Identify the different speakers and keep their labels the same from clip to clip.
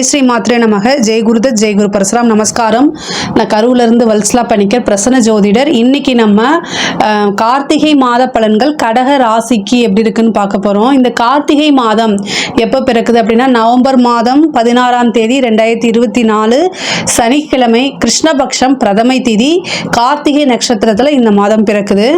Speaker 1: ஜெய் ஸ்ரீ மாத்ரே நமக. ஜெய் குருதத் ஜெய் குரு பரசுராம். நமஸ்காரம். நான் கருவிலிருந்து வல்ஸ்லா பணிக்கர் பிரசன்ன ஜோதிடர். இன்னைக்கு நம்ம கார்த்திகை மாத பலன்கள் கடக ராசிக்கு எப்படி இருக்குன்னு பார்க்க போகிறோம் இந்த கார்த்திகை மாதம் எப்போ பிறக்குது அப்படின்னா நவம்பர் மாதம் பதினாறாம் தேதி ரெண்டாயிரத்தி இருபத்தி நாலு சனிக்கிழமை கிருஷ்ணபக்ஷம் பிரதமை திதி கார்த்திகை நட்சத்திரத்தில் இந்த மாதம் பிறக்குது.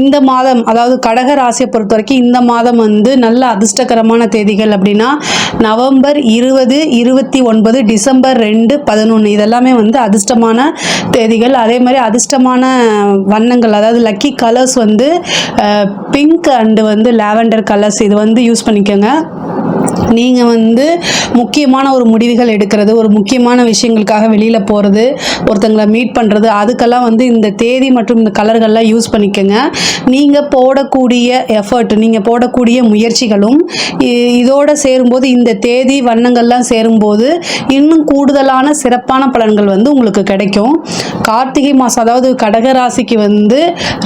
Speaker 1: இந்த மாதம் அதாவது கடக ராசியை பொறுத்த வரைக்கும் இந்த மாதம் வந்து நல்ல அதிர்ஷ்டகரமான தேதிகள் அப்படின்னா நவம்பர் இருபது இருபது இருபத்தி ஒன்பது டிசம்பர் ரெண்டு பதினொன்று இதெல்லாமே வந்து அதிர்ஷ்டமான தேதிகள். அதே மாதிரி அதிர்ஷ்டமான வண்ணங்கள் அதாவது லக்கி கலர்ஸ் வந்து பிங்க் அண்டு வந்து லாவெண்டர் கலர்ஸ் இது வந்து யூஸ் பண்ணிக்கோங்க. நீங்கள் வந்து முக்கியமான ஒரு முடிவுகள் எடுக்கிறது ஒரு முக்கியமான விஷயங்களுக்காக வெளியில் போகிறது ஒருத்தங்களை மீட் பண்ணுறது அதுக்கெல்லாம் வந்து இந்த தேதி மற்றும் இந்த கலர்கள்லாம் யூஸ் பண்ணிக்கோங்க. நீங்கள் போடக்கூடிய எஃபர்ட் நீங்கள் போடக்கூடிய முயற்சிகளும் இதோட சேரும்போது இந்த தேதி வண்ணங்கள்லாம் சேரும்போது இன்னும் கூடுதலான சிறப்பான பலன்கள் வந்து உங்களுக்கு கிடைக்கும். கார்த்திகை மாதம் அதாவது கடக ராசிக்கு வந்து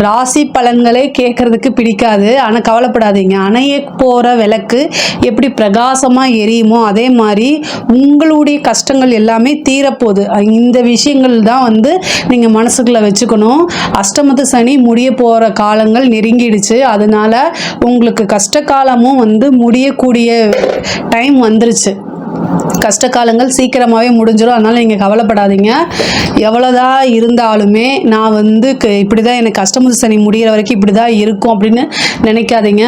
Speaker 1: ராசி பலன்களே கேட்கறதுக்கு பிடிக்காது. ஆனால் கவலைப்படாதீங்க. அணைய போகிற விளக்கு எப்படி பிரகாசமாக எரியுமோ அதே மாதிரி உங்களுடைய கஷ்டங்கள் எல்லாமே தீரப்போகுது. இந்த விஷயங்கள் தான் வந்து நீங்கள் மனசுக்குள்ளே வச்சுக்கணும். அஷ்டமத்து சனி முடிய போகிற காலங்கள் நெருங்கிடுச்சு. அதனால உங்களுக்கு கஷ்ட காலமும் வந்து முடியக்கூடிய டைம் வந்துருச்சு. கஷ்ட காலங்கள் சீக்கிரமாகவே முடிஞ்சிடும் அதனால் நீங்கள் கவலைப்படாதீங்க. எவ்வளோதான் இருந்தாலுமே நான் வந்து இப்படி தான் எனக்கு அஷ்டமுது சனி முடிகிற வரைக்கும் இப்படி தான் இருக்கும் அப்படின்னு நினைக்காதீங்க.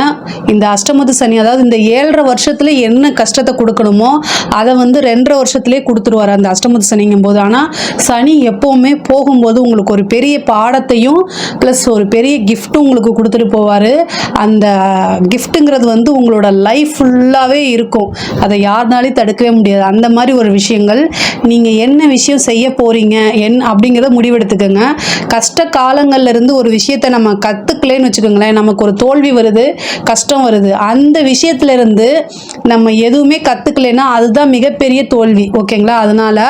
Speaker 1: இந்த அஷ்டமுது சனி அதாவது இந்த ஏழரை வருஷத்தில் என்ன கஷ்டத்தை கொடுக்கணுமோ அதை வந்து ரெண்டரை வருஷத்துலேயே கொடுத்துருவார் அந்த அஷ்டமுது சனிங்கும் போது ஆனால் சனி எப்போவுமே போகும்போது உங்களுக்கு ஒரு பெரிய பாடத்தையும் ப்ளஸ் ஒரு பெரிய கிஃப்ட்டும் உங்களுக்கு கொடுத்துட்டு போவார். அந்த கிஃப்ட்டுங்கிறது வந்து உங்களோட லைஃப் ஃபுல்லாகவே இருக்கும். அதை யாருனாலையும் தடுக்கவே முடியாது. அந்த மாதிரி ஒரு விஷயங்கள். நீங்கள் என்ன விஷயம் செய்ய போகிறீங்க என் அப்படிங்கிறத முடிவெடுத்துக்கோங்க. கஷ்ட காலங்கள்லேருந்து ஒரு விஷயத்தை நம்ம கற்றுக்கலேன்னு வச்சுக்கோங்களேன் நமக்கு ஒரு தோல்வி வருது கஷ்டம் வருது. அந்த விஷயத்துலேருந்து நம்ம எதுவுமே கற்றுக்கலைன்னா அதுதான் மிகப்பெரிய தோல்வி. ஓகேங்களா? அதனால்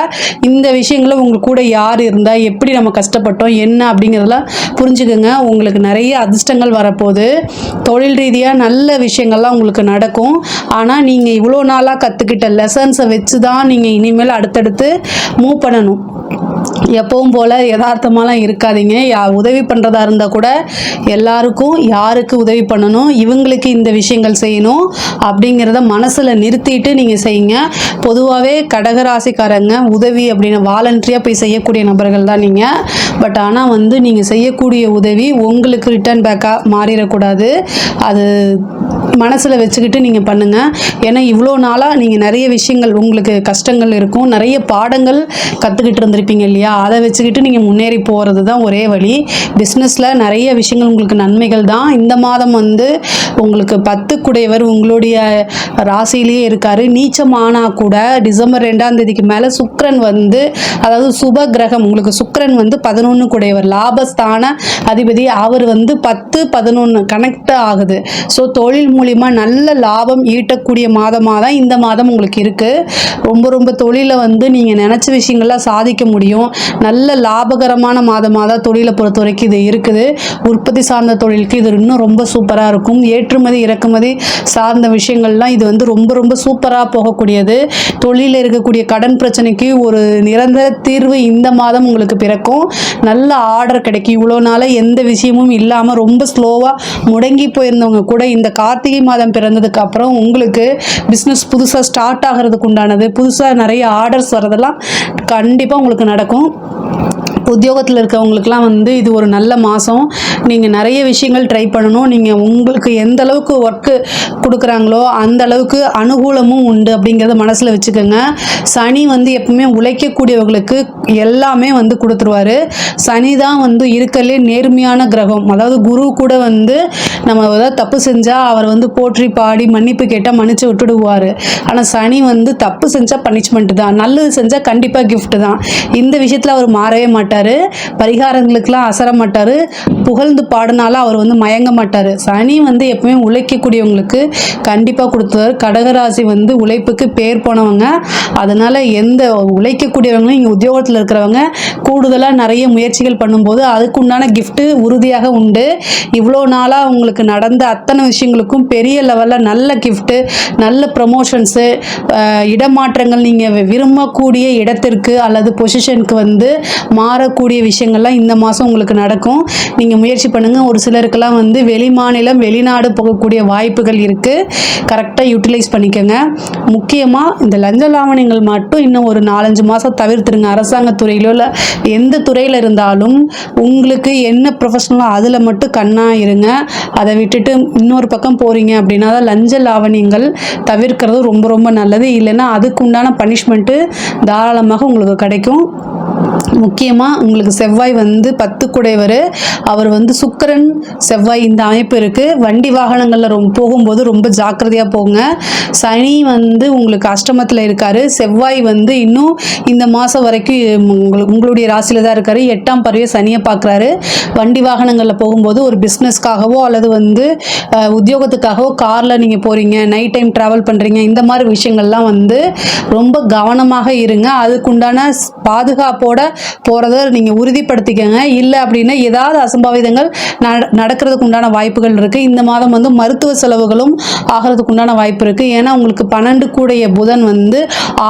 Speaker 1: இந்த விஷயங்கள உங்களுக்கு கூட யார் இருந்தால் எப்படி நம்ம கஷ்டப்பட்டோம் என்ன அப்படிங்கிறதெல்லாம் புரிஞ்சுக்கோங்க. உங்களுக்கு நிறைய அதிர்ஷ்டங்கள் வரப்போகுது. தொழில் ரீதியாக நல்ல விஷயங்கள்லாம் உங்களுக்கு நடக்கும். ஆனால் நீங்கள் இவ்வளோ நாளாக கற்றுக்கிட்ட லெசன்ஸை வச்சு தான் நீங்கள் இனிமேல் அடுத்தடுத்து மூவ் பண்ணணும். எப்பவும் போல் யதார்த்தமாலாம் இருக்காதீங்க. யா உதவி பண்ணுறதா இருந்தால் கூட எல்லாருக்கும் யாருக்கு உதவி பண்ணணும் இவங்களுக்கு இந்த விஷயங்கள் செய்யணும் அப்படிங்கிறத மனசில் நிறுத்திட்டு நீங்கள் செய்யுங்க. பொதுவாகவே கடகராசிக்காரங்க உதவி அப்படின்னு வாலண்டரியாக போய் செய்யக்கூடிய நபர்கள் தான் நீங்கள் பட் ஆனால் வந்து நீங்கள் செய்யக்கூடிய உதவி உங்களுக்கு ரிட்டர்ன் பேக்காக மாறிடக்கூடாது. அது மனசில் வச்சுக்கிட்டு நீங்கள் பண்ணுங்கள் ஏன்னா இவ்வளோ நாளாக நீங்கள் நிறைய விஷயங்கள் உங்களுக்கு கஷ்டங்கள் இருக்கும். நிறைய பாடங்கள் கற்றுக்கிட்டு இருந்திருப்பீங்க இல்லையா? அதை வச்சுக்கிட்டு நீங்கள் முன்னேறி போகிறது தான் ஒரே வழி. பிஸ்னஸில் நிறைய விஷயங்கள் உங்களுக்கு நன்மைகள் தான். இந்த மாதம் வந்து உங்களுக்கு பத்து குடையவர் உங்களுடைய ராசியிலேயே இருக்கார். நீச்சமானால் கூட டிசம்பர் ரெண்டாம் தேதிக்கு மேலே சுக்கரன் வந்து அதாவது சுப கிரகம் உங்களுக்கு சுக்கரன் வந்து பதினொன்று குடையவர். லாபஸ்தான அதிபதி அவர் வந்து பத்து பதினொன்று கனெக்ட் ஆகுது. ஸோ தொழில் மூலிமா நல்ல லாபம் ஈட்டக்கூடிய மாதமாக தான் இந்த மாதம் உங்களுக்கு இருக்குது ரொம்ப ரொம்ப தொழிலை வந்து நீங்கள் நினச்ச விஷயங்கள்லாம் சாதிக்க முடியும். நல்ல லாபகரமான மாதமாக தான் தொழிலை பொறுத்த வரைக்கும் இது இருக்குது. உற்பத்தி சார்ந்த தொழிலுக்கு இது இன்னும் ரொம்ப சூப்பராக இருக்கும். ஏற்றுமதி இறக்குமதி சார்ந்த விஷயங்கள்லாம் இது வந்து ரொம்ப ரொம்ப சூப்பராக போகக்கூடியது. தொழிலில் இருக்கக்கூடிய கடன் பிரச்சனைக்கு ஒரு நிரந்தர தீர்வு இந்த மாதம் உங்களுக்கு பிறக்கும். நல்ல ஆர்டர் கிடைக்கும். இவ்வளோ நாளாக எந்த விஷயமும் இல்லாமல் ரொம்ப ஸ்லோவாக முடங்கி போயிருந்தவங்க கூட இந்த கார்த்திகை கார்த்திகை மாதம் பிறந்ததுக்கு அப்புறம் உங்களுக்கு பிஸ்னஸ் புதுசாக ஸ்டார்ட் ஆகிறதுக்கு உண்டானது புதுசாக நிறைய ஆர்டர்ஸ் வரதெல்லாம் கண்டிப்பாக உங்களுக்கு நடக்கும். உத்தியோகத்தில் இருக்கவங்களுக்குலாம் வந்து இது ஒரு நல்ல மாதம் நீங்கள் நிறைய விஷயங்கள் ட்ரை பண்ணணும். நீங்கள் உங்களுக்கு எந்த அளவுக்கு ஒர்க்கு கொடுக்குறாங்களோ அந்த அளவுக்கு அனுகூலமும் உண்டு அப்படிங்கிறத மனசில் வச்சுக்கோங்க. சனி வந்து எப்பவுமே உழைக்கக்கூடியவர்களுக்கு எல்லாமே வந்து கொடுத்துருவாரு. சனி தான் வந்து இருக்கலே நேர்மையான கிரகம். அதாவது குரு கூட வந்து நம்ம ஏதாவது தப்பு செஞ்சால் அவர் வந்து போற்றி பாடி மன்னிப்பு கேட்டால் மன்னிச்சு விட்டுடுவார். ஆனால் சனி வந்து தப்பு செஞ்சால் பனிஷ்மெண்ட் தான். நல்லது செஞ்சால் கண்டிப்பாக கிஃப்ட்டு தான். இந்த விஷயத்தில் அவர் மாறவே மாட்டார். மாட்டார். பரிகாரங்களுக்கெல்லாம் அசர மாட்டார். புகழ்ந்து பாடினாலும் அவர் வந்து மயங்க மாட்டார். சனி வந்து எப்பவுமே உழைக்கக்கூடியவங்களுக்கு கண்டிப்பாக கொடுத்தாரு கடகராசி வந்து உழைப்புக்கு பேர் போனவங்க. அதனால் எந்த உழைக்கக்கூடியவங்களும் இங்கே உத்தியோகத்தில் இருக்கிறவங்க கூடுதலாக நிறைய முயற்சிகள் பண்ணும்போது அதுக்குண்டான கிஃப்ட்டு உறுதியாக உண்டு. இவ்வளோ நாளாக உங்களுக்கு நடந்த அத்தனை விஷயங்களுக்கும் பெரிய லெவலில் நல்ல கிஃப்ட்டு நல்ல ப்ரமோஷன்ஸு இடமாற்றங்கள் நீங்கள் விரும்பக்கூடிய இடத்திற்கு அல்லது பொசிஷனுக்கு வந்து மாற மாறக்கூடிய விஷயங்கள்லாம் இந்த மாதம் உங்களுக்கு நடக்கும். நீங்கள் முயற்சி பண்ணுங்கள் ஒரு சிலருக்கெல்லாம் வந்து வெளி மாநிலம் வெளிநாடு போகக்கூடிய வாய்ப்புகள் இருக்குது கரெக்டாக யூட்டிலைஸ் பண்ணிக்கோங்க. முக்கியமாக இந்த லஞ்ச லாவணியங்கள் மட்டும் இன்னும் ஒரு நாலஞ்சு மாதம் தவிர்த்துருங்க. அரசாங்க துறையிலோ இல்லை எந்த துறையில் இருந்தாலும் உங்களுக்கு என்ன ப்ரொஃபஷனலோ அதில் மட்டும் கண்ணாக இருங்க. அதை விட்டுட்டு இன்னொரு பக்கம் போகிறீங்க அப்படின்னா தான் லஞ்ச லாவணியங்கள் தவிர்க்கிறது ரொம்ப ரொம்ப நல்லது. இல்லைன்னா அதுக்கு உண்டான பனிஷ்மெண்ட்டு தாராளமாக உங்களுக்கு கிடைக்கும். முக்கியமாக உங்களுக்கு செவ்வாய் வந்து பத்து குடைவர். அவர் வந்து சுக்கரன் செவ்வாய் இந்த அமைப்பு இருக்குது வண்டி வாகனங்களில் ரொம்ப போகும்போது ரொம்ப ஜாக்கிரதையாக போங்க. சனி வந்து உங்களுக்கு அஷ்டமத்தில் இருக்கார். செவ்வாய் வந்து இன்னும் இந்த மாதம் வரைக்கும் உங்களுக்கு உங்களுடைய ராசியில் தான் இருக்கார். எட்டாம் பறவை சனியை பார்க்குறாரு. வண்டி வாகனங்களில் போகும்போது ஒரு பிஸ்னஸ்க்காகவோ அல்லது வந்து உத்தியோகத்துக்காகவோ காரில் நீங்கள் போகிறீங்க நைட் டைம் ட்ராவல் பண்ணுறீங்க இந்த மாதிரி விஷயங்கள்லாம் வந்து ரொம்ப கவனமாக இருங்க. அதுக்குண்டான பாதுகாப்போட போகிறத நீங்கள் உறுதிப்படுத்திக்கங்க. இல்லை அப்படின்னா ஏதாவது அசம்பாவிதங்கள் நட நடக்கிறதுக்கு உண்டான வாய்ப்புகள் இருக்குது இந்த மாதம் வந்து மருத்துவ செலவுகளும் ஆகிறதுக்கு உண்டான வாய்ப்பு இருக்குது ஏன்னா உங்களுக்கு பன்னெண்டு கூடைய புதன் வந்து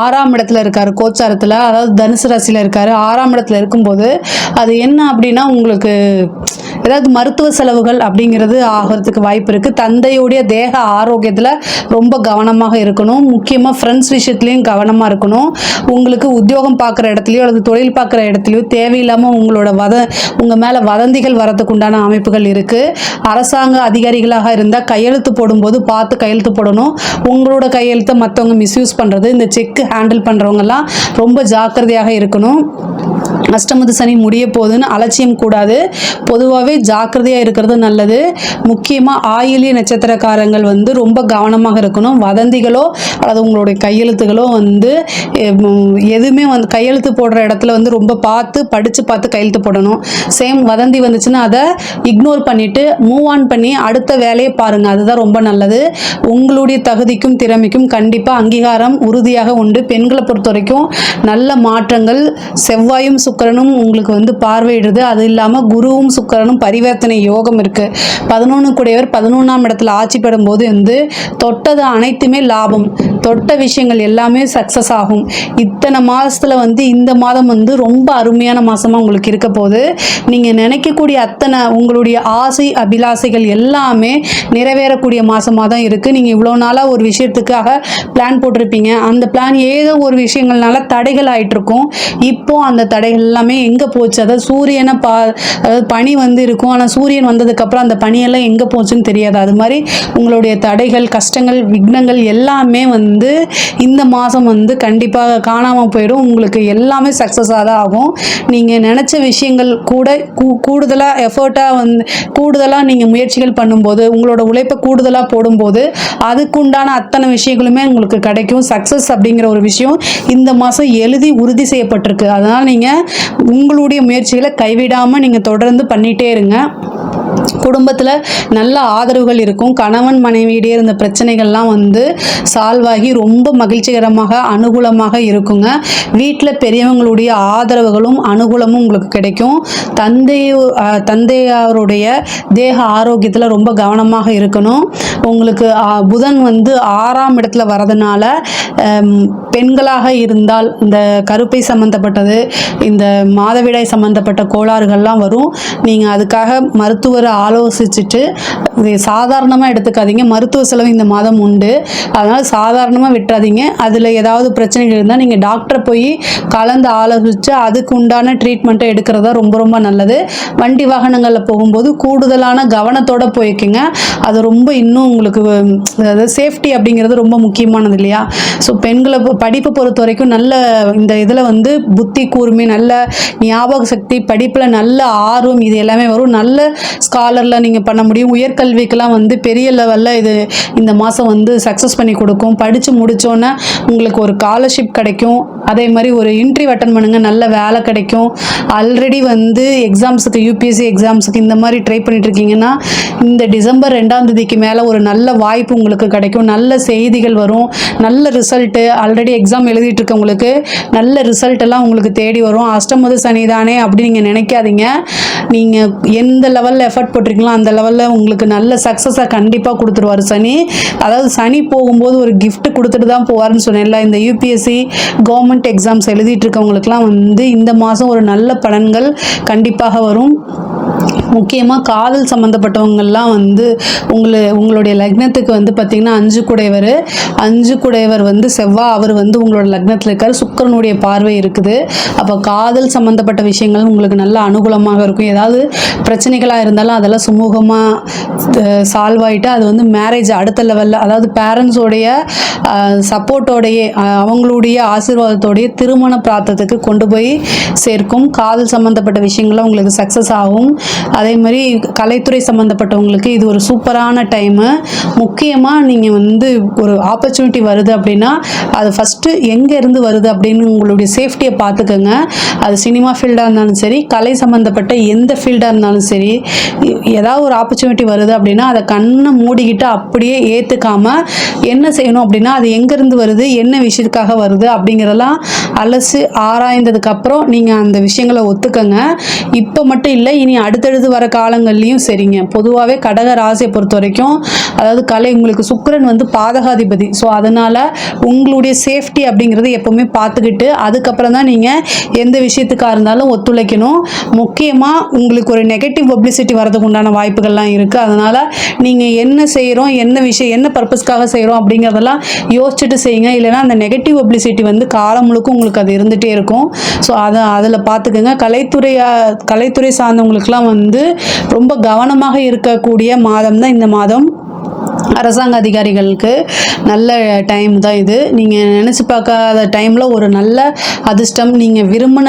Speaker 1: ஆறாம் இடத்துல இருக்கார் கோச்சாரத்தில். அதாவது தனுசு ராசியில் இருக்கார். ஆறாம் இடத்துல இருக்கும்போது அது என்ன அப்படின்னா உங்களுக்கு ஏதாவது மருத்துவ செலவுகள் அப்படிங்கிறது ஆகிறதுக்கு வாய்ப்பு இருக்குது தந்தையுடைய தேக ஆரோக்கியத்தில் ரொம்ப கவனமாக இருக்கணும். முக்கியமாக ஃப்ரெண்ட்ஸ் விஷயத்துலையும் கவனமாக இருக்கணும். உங்களுக்கு உத்தியோகம் பார்க்குற இடத்துலையோ அல்லது தொழில் பார்க்குற இடத்துலையோ தேவையில்லாமல் உங்களோட வத உங்கள் மேலே வதந்திகள் வரத்துக்கு உண்டான அமைப்புகள் இருக்குது அரசாங்க அதிகாரிகளாக இருந்தால் கையெழுத்து போடும்போது பார்த்து கையெழுத்து போடணும். உங்களோட கையெழுத்தை மற்றவங்க மிஸ்யூஸ் பண்ணுறது இந்த செக் ஹேண்டில் பண்ணுறவங்கெல்லாம் ரொம்ப ஜாக்கிரதையாக இருக்கணும். அஷ்டமத்து சனி முடிய போகுதுன்னு அலட்சியம் கூடாது. பொதுவாகவே ஜாக்கிரதையாக இருக்கிறது நல்லது. முக்கியமாக ஆயிலிய நட்சத்திரக்காரங்கள் வந்து ரொம்ப கவனமாக இருக்கணும். வதந்திகளோ அல்லது உங்களுடைய கையெழுத்துகளோ வந்து எதுவுமே வந்து கையெழுத்து போடுற இடத்துல வந்து ரொம்ப பார்த்து படித்து பார்த்து கையெழுத்து போடணும். சேம் வதந்தி வந்துச்சுன்னா அதை இக்னோர் பண்ணிவிட்டு மூவ் ஆன் பண்ணி அடுத்த வேலையை பாருங்கள் அதுதான் ரொம்ப நல்லது. உங்களுடைய தகுதிக்கும் திறமைக்கும் கண்டிப்பாக அங்கீகாரம் உறுதியாக உண்டு. பெண்களை பொறுத்த வரைக்கும் நல்ல மாற்றங்கள் செவ்வாயும் சுக்கரனும் உங்களுக்கு வந்து பார்வையிடுது அது இல்லாமல் குருவும் சுக்கரனும் பரிவர்த்தனை யோகம் இருக்குது பதினொன்று கூடியவர் பதினொன்றாம் இடத்துல ஆட்சி பெறும்போது வந்து தொட்டது அனைத்துமே லாபம். தொட்ட விஷயங்கள் எல்லாமே சக்ஸஸ் ஆகும். இத்தனை மாதத்தில் வந்து இந்த மாதம் வந்து ரொம்ப அருமையான மாதமாக உங்களுக்கு இருக்க போகுது. நீங்கள் நினைக்கக்கூடிய அத்தனை உங்களுடைய ஆசை அபிலாசைகள் எல்லாமே நிறைவேறக்கூடிய மாதமாக தான் இருக்குது நீங்கள் இவ்வளோ நாளாக ஒரு விஷயத்துக்காக பிளான் போட்டிருப்பீங்க. அந்த பிளான் ஏதோ ஒரு விஷயங்கள்னால தடைகள் ஆயிட்டு இருக்கும் இப்போ அந்த தடை எல்லாமே எங்கே போச்சு? அதாவது சூரியனை பா அதாவது பனி வந்து இருக்கும். ஆனால் சூரியன் வந்ததுக்கப்புறம் அந்த பனியெல்லாம் எங்கே போச்சுன்னு தெரியாது. அது மாதிரி உங்களுடைய தடைகள் கஷ்டங்கள் விக்னங்கள் எல்லாமே வந்து இந்த மாதம் வந்து கண்டிப்பாக காணாமல் போயிடும். உங்களுக்கு எல்லாமே சக்ஸஸாக தான் ஆகும். நீங்கள் நினச்ச விஷயங்கள் கூட கூ கூடுதலாக எஃபர்ட்டாக வந்து கூடுதலாக நீங்கள் முயற்சிகள் பண்ணும்போது உங்களோட உழைப்பை கூடுதலாக போடும்போது அதுக்குண்டான அத்தனை விஷயங்களுமே உங்களுக்கு கிடைக்கும். சக்ஸஸ் அப்படிங்கிற ஒரு விஷயம் இந்த மாதம் எழுதி உறுதி செய்யப்பட்டிருக்கு. அதனால் நீங்கள் உங்களுடைய முயற்சிகளை கைவிடாமல் நீங்கள் தொடர்ந்து பண்ணிகிட்டே இருங்க. குடும்பத்தில் நல்ல ஆதரவுகள் இருக்கும். கணவன் மனைவியிடையே இருந்த பிரச்சனைகள்லாம் வந்து சால்வ் ஆகி ரொம்ப மகிழ்ச்சிகரமாக அனுகூலமாக இருக்குங்க. வீட்டில் பெரியவங்களுடைய ஆதரவுகளும் அனுகூலமும் உங்களுக்கு கிடைக்கும். தந்தை தந்தையாருடைய தேக ஆரோக்கியத்தில் ரொம்ப கவனமாக இருக்கணும். உங்களுக்கு புதன் வந்து ஆறாம் இடத்துல வரதுனால பெண்களாக இருந்தால் இந்த கருப்பை சம்மந்தப்பட்டது இந்த மாதவிடாய் சம்மந்தப்பட்ட கோளாறுகள்லாம் வரும். நீங்கள் அதுக்காக மருத்துவர் ஆலோசிச்சுட்டு இது சாதாரணமாக எடுத்துக்காதீங்க. மருத்துவ செலவு இந்த மாதம் உண்டு. அதனால் சாதாரணமாக விட்டுறாதீங்க. அதில் ஏதாவது பிரச்சனைகள் இருந்தால் நீங்கள் டாக்டரை போய் கலந்து ஆலோசித்து அதுக்கு உண்டான ட்ரீட்மெண்ட்டை எடுக்கிறதா ரொம்ப ரொம்ப நல்லது. வண்டி வாகனங்களில் போகும்போது கூடுதலான கவனத்தோடு போய்க்குங்க. அது ரொம்ப இன்னும் உங்களுக்கு அதாவது சேஃப்டி அப்படிங்கிறது ரொம்ப முக்கியமானது இல்லையா? ஸோ பெண்களை பொ- படிப்பு பொறுத்த வரைக்கும் நல்ல இந்த இதில் வந்து புத்தி கூர்மை நல்ல ஞாபக சக்தி படிப்பில் நல்ல ஆர்வம் இது எல்லாமே வரும். நல்ல ஸ்கா டாலரில் நீங்கள் பண்ண முடியும். உயர்கல்விக்கெலாம் வந்து பெரிய லெவலில் இது இந்த மாதம் வந்து சக்ஸஸ் பண்ணி கொடுக்கும். படித்து முடித்தோன்னே உங்களுக்கு ஒரு ஸ்காலர்ஷிப் கிடைக்கும். அதே மாதிரி ஒரு இன்டர்வியூ அட்டன் பண்ணுங்கள் நல்ல வேலை கிடைக்கும். ஆல்ரெடி வந்து எக்ஸாம்ஸுக்கு யூபிஎஸ்சி எக்ஸாம்ஸுக்கு இந்த மாதிரி ட்ரை பண்ணிட்டு இருக்கீங்கன்னா இந்த டிசம்பர் ரெண்டாம் தேதிக்கு மேலே ஒரு நல்ல வாய்ப்பு உங்களுக்கு கிடைக்கும். நல்ல செய்திகள் வரும். நல்ல ரிசல்ட்டு ஆல்ரெடி எக்ஸாம் எழுதிட்டு இருக்கவங்களுக்கு நல்ல ரிசல்ட் எல்லாம் உங்களுக்கு தேடி வரும். அஷ்டமது சனி தானே அப்படி நீங்கள் நினைக்காதீங்க. நீங்கள் எந்த லெவலில் எஃபர்ட் ஆசைப்பட்டிருக்கீங்களோ அந்த லெவலில் உங்களுக்கு நல்ல சக்ஸஸாக கண்டிப்பாக கொடுத்துருவார் சனி. அதாவது சனி போகும்போது ஒரு கிஃப்ட்டு கொடுத்துட்டு தான் போவார்னு சொன்னேன்ல இந்த யூபிஎஸ்சி கவர்மெண்ட் எக்ஸாம்ஸ் எழுதிட்டு இருக்கவங்களுக்குலாம் வந்து இந்த மாதம் ஒரு நல்ல பலன்கள் கண்டிப்பாக வரும். முக்கியமாக காதல் சம்மந்தப்பட்டவங்கள்லாம் வந்து உங்களை உங்களுடைய லக்னத்துக்கு வந்து பார்த்திங்கன்னா அஞ்சு குடைவர் அஞ்சு குடையவர் வந்து செவ்வாய் அவர் வந்து உங்களோட லக்னத்தில் இருக்கார். சுக்கரனுடைய பார்வை இருக்குது. அப்போ காதல் சம்மந்தப்பட்ட விஷயங்கள் உங்களுக்கு நல்ல அனுகூலமாக இருக்கும். ஏதாவது பிரச்சனைகளாக இருந்தாலும் அதெல்லாம் சுமூகமாக சால்வ் ஆகிட்டு அது வந்து மேரேஜ் அடுத்த லெவலில் அதாவது பேரண்ட்ஸோடைய சப்போர்ட்டோடைய அவங்களுடைய ஆசீர்வாதத்தோடைய திருமண பிரார்த்தத்துக்கு கொண்டு போய் சேர்க்கும். காதல் சம்மந்தப்பட்ட விஷயங்களும் உங்களுக்கு சக்ஸஸ் ஆகும். அதே மாதிரி கலைத்துறை சம்மந்தப்பட்டவங்களுக்கு இது ஒரு சூப்பரான டைமு முக்கியமாக நீங்கள் வந்து ஒரு ஆப்பர்ச்சுனிட்டி வருது அப்படின்னா அது ஃபஸ்ட்டு எங்கேருந்து வருது அப்படின்னு உங்களுடைய சேஃப்டியை பார்த்துக்கோங்க அது சினிமா ஃபீல்டாக இருந்தாலும் சரி கலை சம்மந்தப்பட்ட எந்த ஃபீல்டாக இருந்தாலும் சரி ஏதாவது ஒரு ஆப்பர்ச்சுனிட்டி வருது அப்படின்னா அதை கண்ணை மூடிக்கிட்டு அப்படியே ஏற்றுக்காம என்ன செய்யணும் அப்படின்னா அது எங்கேருந்து வருது என்ன விஷயத்துக்காக வருது அப்படிங்கிறதெல்லாம் அலசி ஆராய்ந்ததுக்கப்புறம் நீங்கள் அந்த விஷயங்களை ஒத்துக்கங்க. இப்போ மட்டும் இல்லை இனி அடுத்தடுத்து வர காலங்கள்லையும் சரிங்க. பொதுவாகவே கடக ராசியை பொறுத்த வரைக்கும் அதாவது கலை உங்களுக்கு சுக்கரன் வந்து பாதகாதிபதி. ஸோ அதனால் உங்களுடைய சேஃப்டி அப்படிங்கிறது எப்போவுமே பார்த்துக்கிட்டு அதுக்கப்புறம் தான் நீங்கள் எந்த விஷயத்துக்காக இருந்தாலும் ஒத்துழைக்கணும். முக்கியமாக உங்களுக்கு ஒரு நெகட்டிவ் பப்ளிசிட்டி வரதுக்கு உண்டான வாய்ப்புகள்லாம் இருக்குது அதனால் நீங்கள் என்ன செய்கிறோம் என்ன விஷயம் என்ன பர்பஸ்க்காக செய்கிறோம் அப்படிங்கிறதெல்லாம் யோசிச்சுட்டு செய்யுங்க. இல்லைன்னா அந்த நெகட்டிவ் பப்ளிசிட்டி வந்து காலம் முழுக்க உங்களுக்கு அது இருந்துகிட்டே இருக்கும். ஸோ அதை அதில் பார்த்துக்குங்க கலைத்துறையா கலைத்துறை சார்ந்தவங்களுக்குலாம் வந்து ரொம்ப கவனமாக இருக்கக்கூடிய மாதம் தான் இந்த மாதம். அரசாங்க அதிகாரிகளுக்கு நல்ல டைம் தான் இது. நீங்கள் நினச்சி பார்க்காத டைமில் ஒரு நல்ல அதிர்ஷ்டம் நீங்கள் விரும்பின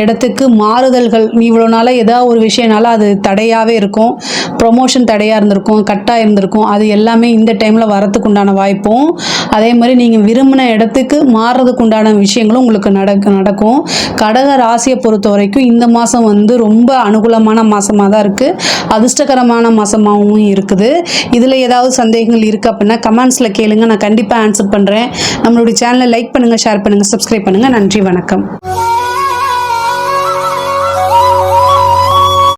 Speaker 1: இடத்துக்கு மாறுதல்கள் நீ இவ்வளோ நாளாக ஏதாவது ஒரு விஷயனால அது தடையாகவே இருக்கும். ப்ரொமோஷன் தடையாக இருந்திருக்கும் கட்டாக இருந்திருக்கும். அது எல்லாமே இந்த டைமில் வரத்துக்கு உண்டான வாய்ப்பும். அதே மாதிரி நீங்கள் விரும்பின இடத்துக்கு மாறுறதுக்கு உண்டான விஷயங்களும் உங்களுக்கு நடக்க நடக்கும். கடக ராசியை பொறுத்த வரைக்கும் இந்த மாதம் வந்து ரொம்ப அனுகூலமான மாதமாக தான் இருக்குது அதிர்ஷ்டகரமான மாதமாகவும் இருக்குது. இதில் ஏதாவது சந்தேகங்கள் இருக்குது அப்படின்னா கமெண்ட்ஸில் கேளுங்க. நான் கண்டிப்பாக ஆன்சர் பண்ணுறேன் நம்மளுடைய சேனலை லைக் பண்ணுங்கள் ஷேர் பண்ணுங்கள் சப்ஸ்கிரைப் பண்ணுங்கள் நன்றி வணக்கம்.